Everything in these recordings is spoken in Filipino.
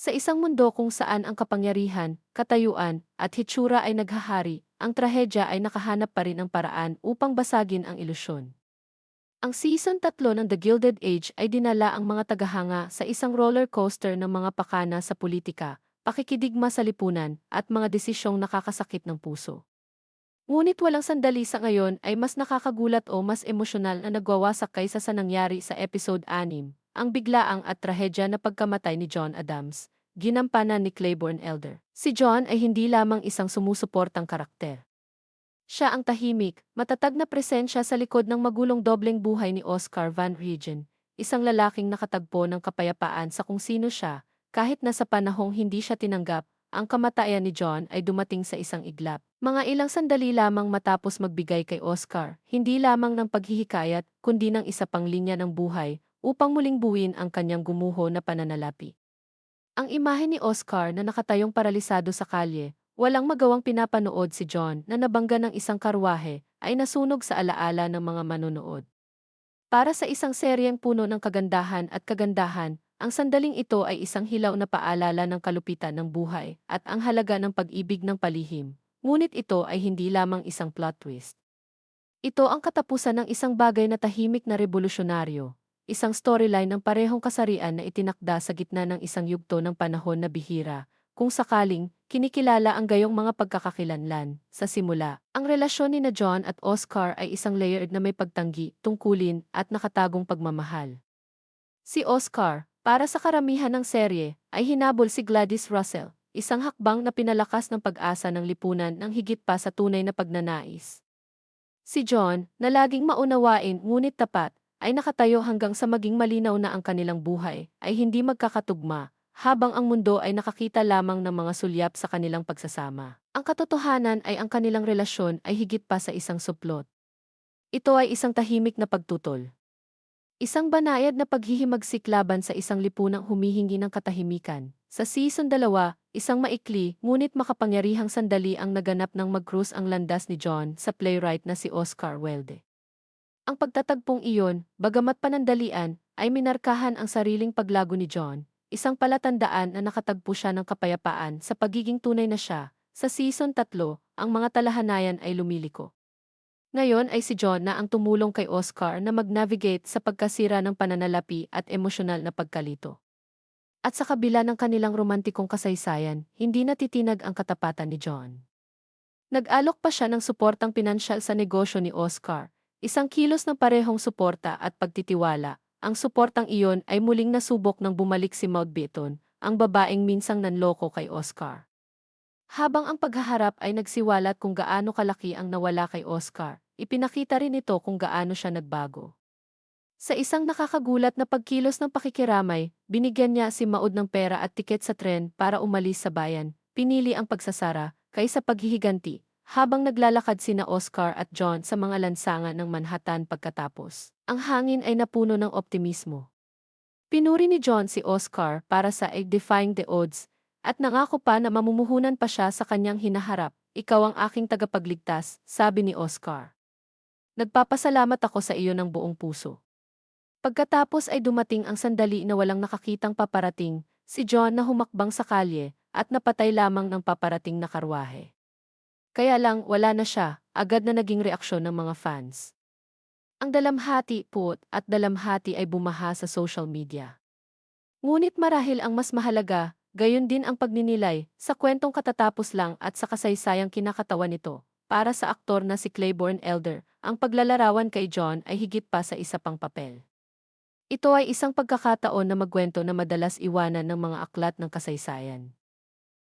Sa isang mundo kung saan ang kapangyarihan, katayuan, at hitsura ay naghahari, ang trahedya ay nakahanap pa rin ng paraan upang basagin ang ilusyon. Ang season 3 ng The Gilded Age ay dinala ang mga tagahanga sa isang roller coaster ng mga pakana sa politika, pakikidigma sa lipunan, at mga desisyong nakakasakit ng puso. Ngunit walang sandali sa ngayon ay mas nakakagulat o mas emosyonal na nagwawasak kaysa sa nangyari sa episode 6, ang biglaang at trahedya na pagkamatay ni John Adams, ginampanan ni Claiborne Elder. Si John ay hindi lamang isang sumusuportang karakter. Siya ang tahimik, matatag na presensya sa likod ng magulong dobleng buhay ni Oscar Van Regen, isang lalaking nakatagpo ng kapayapaan sa kung sino siya, kahit na sa panahong hindi siya tinanggap, ang kamatayan ni John ay dumating sa isang iglap. Mga ilang sandali lamang matapos magbigay kay Oscar, hindi lamang ng paghihikayat, kundi ng isa pang linya ng buhay, upang muling buuin ang kanyang gumuho na pananalapi. Ang imahe ni Oscar na nakatayong paralisado sa kalye, walang magawang pinapanood si John na nabangga ng isang karwahe, ay nasunog sa alaala ng mga manonood. Para sa isang seryeng puno ng kagandahan at kagandahan, ang sandaling ito ay isang hilaw na paalala ng kalupitan ng buhay at ang halaga ng pag-ibig ng palihim. Ngunit ito ay hindi lamang isang plot twist. Ito ang katapusan ng isang bagay na tahimik na revolusyonaryo, isang storyline ng parehong kasarian na itinakda sa gitna ng isang yugto ng panahon na bihira, kung sakaling, kinikilala ang gayong mga pagkakakilanlan. Sa simula, ang relasyon ni na John at Oscar ay isang layered na may pagtanggi, tungkulin, at nakatagong pagmamahal. Si Oscar, para sa karamihan ng serye, ay hinabol si Gladys Russell, isang hakbang na pinalakas ng pag-asa ng lipunan ng higit pa sa tunay na pagnanais. Si John, na laging maunawain ngunit tapat, ay nakatayo hanggang sa maging malinaw na ang kanilang buhay ay hindi magkakatugma, habang ang mundo ay nakakita lamang ng mga sulyap sa kanilang pagsasama. Ang katotohanan ay ang kanilang relasyon ay higit pa sa isang suplot. Ito ay isang tahimik na pagtutol. Isang banayad na paghihimagsik laban sa isang lipunang humihingi ng katahimikan. Sa season 2, isang maikli ngunit makapangyarihang sandali ang naganap ng mag-cruise ang landas ni John sa playwright na si Oscar Wilde. Ang pagtatagpong iyon, bagamat panandalian, ay minarkahan ang sariling paglago ni John, isang palatandaan na nakatagpo siya ng kapayapaan sa pagiging tunay na siya. Sa season 3, ang mga talahanayan ay lumiliko. Ngayon ay si John na ang tumulong kay Oscar na mag-navigate sa pagkasira ng pananalapi at emosyonal na pagkalito. At sa kabila ng kanilang romantikong kasaysayan, hindi natitinag ang katapatan ni John. Nag-alok pa siya ng suportang pinansyal sa negosyo ni Oscar, isang kilos ng parehong suporta at pagtitiwala. Ang suportang iyon ay muling nasubok nang bumalik si Mountbatten, ang babaeng minsang nanloko kay Oscar. Habang ang paghaharap ay nagsiwalat kung gaano kalaki ang nawala kay Oscar, ipinakita rin ito kung gaano siya nagbago. Sa isang nakakagulat na pagkilos ng pakikiramay, binigyan niya si Maud ng pera at tiket sa tren para umalis sa bayan, pinili ang pagsasara, kaysa paghihiganti, habang naglalakad sina Oscar at John sa mga lansangan ng Manhattan pagkatapos. Ang hangin ay napuno ng optimismo. Pinuri ni John si Oscar para sa A Defying the Odds, at nangako pa na mamumuhunan pa siya sa kanyang hinaharap, ikaw ang aking tagapagligtas, sabi ni Oscar. Nagpapasalamat ako sa iyo ng buong puso. Pagkatapos ay dumating ang sandali na walang nakakitang paparating, si John na humakbang sa kalye, at napatay lamang ng paparating na karwahe. Kaya lang wala na siya, agad na naging reaksyon ng mga fans. Ang dalamhati, put, at dalamhati ay bumaha sa social media. Ngunit marahil ang mas mahalaga, gayon din ang pagninilay, sa kwentong katatapos lang at sa kasaysayang kinakatawan nito, para sa aktor na si Claiborne Elder, ang paglalarawan kay John ay higit pa sa isa pang papel. Ito ay isang pagkakataon na magkwento na madalas iwanan ng mga aklat ng kasaysayan.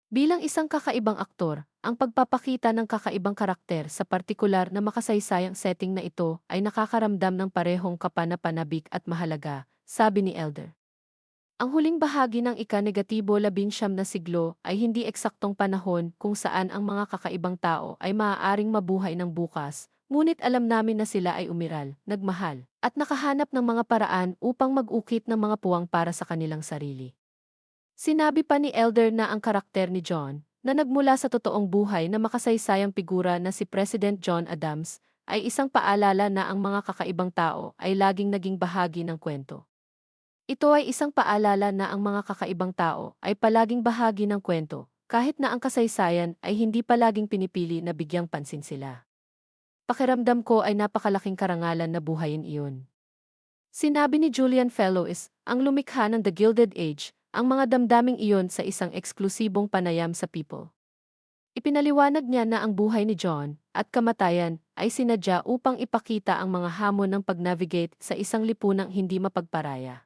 Bilang isang kakaibang aktor, ang pagpapakita ng kakaibang karakter sa partikular na makasaysayang setting na ito ay nakakaramdam ng parehong kapanapanabik at mahalaga, sabi ni Elder. Ang huling bahagi ng ika-negatibo labinsyam na siglo ay hindi eksaktong panahon kung saan ang mga kakaibang tao ay maaaring mabuhay ng bukas, Ngunit alam namin na sila ay umiral, nagmahal, at nakahanap ng mga paraan upang mag-ukit ng mga puwang para sa kanilang sarili. Sinabi pa ni Elder na ang karakter ni John, na nagmula sa totoong buhay na makasaysayang figura na si President John Adams, ay isang paalala na ang mga kakaibang tao ay laging naging bahagi ng kwento. Ito ay isang paalala na ang mga kakaibang tao ay palaging bahagi ng kwento, kahit na ang kasaysayan ay hindi palaging pinipili na bigyang pansin sila. Pakiramdam ko ay napakalaking karangalan na buhayin iyon. Sinabi ni Julian Fellows, ang lumikha ng The Gilded Age, ang mga damdaming iyon sa isang eksklusibong panayam sa people. Ipinaliwanag niya na ang buhay ni John at kamatayan ay sinadya upang ipakita ang mga hamon ng pag-navigate sa isang lipunang hindi mapagparaya.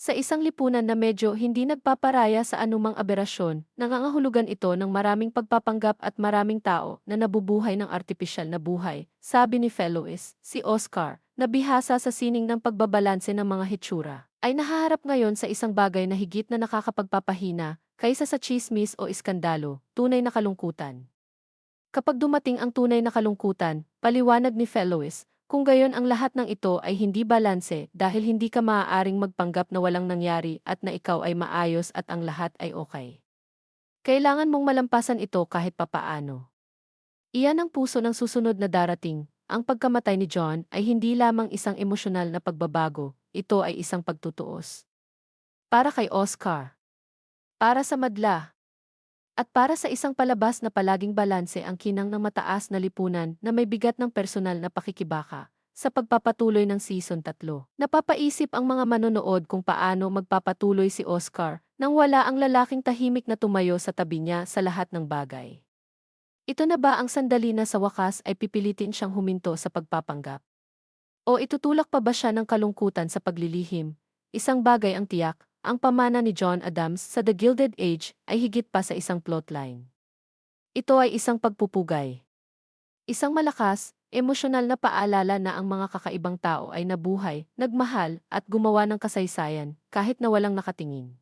Sa isang lipunan na medyo hindi nagpaparaya sa anumang aberasyon, nangangahulugan ito ng maraming pagpapanggap at maraming tao na nabubuhay ng artipisyal na buhay, sabi ni Fellows, si Oscar, na bihasa sa sining ng pagbabalanse ng mga hitsura, ay nahaharap ngayon sa isang bagay na higit na nakakapagpapahina kaysa sa chismis o iskandalo, tunay na kalungkutan. Kapag dumating ang tunay na kalungkutan, paliwanag ni Fellows, kung gayon ang lahat ng ito ay hindi balanse dahil hindi ka maaaring magpanggap na walang nangyari at na ikaw ay maayos at ang lahat ay okay. Kailangan mong malampasan ito kahit papaano. Iyan ang puso ng susunod na darating. Ang pagkamatay ni John ay hindi lamang isang emosyonal na pagbabago, ito ay isang pagtutuos. Para kay Oscar. Para sa madla. At para sa isang palabas na palaging balanse ang kinang ng mataas na lipunan na may bigat ng personal na pakikibaka sa pagpapatuloy ng season 3. Napapaisip ang mga manonood kung paano magpapatuloy si Oscar nang wala ang lalaking tahimik na tumayo sa tabi niya sa lahat ng bagay. Ito na ba ang sandali na sa wakas ay pipilitin siyang huminto sa pagpapanggap? O itutulak pa ba siya ng kalungkutan sa paglilihim? Isang bagay ang tiyak, ang pamana ni John Adams sa The Gilded Age ay higit pa sa isang plotline. Ito ay isang pagpupugay. Isang malakas, emosyonal na paalala na ang mga kakaibang tao ay nabuhay, nagmahal, at gumawa ng kasaysayan, kahit na walang nakatingin.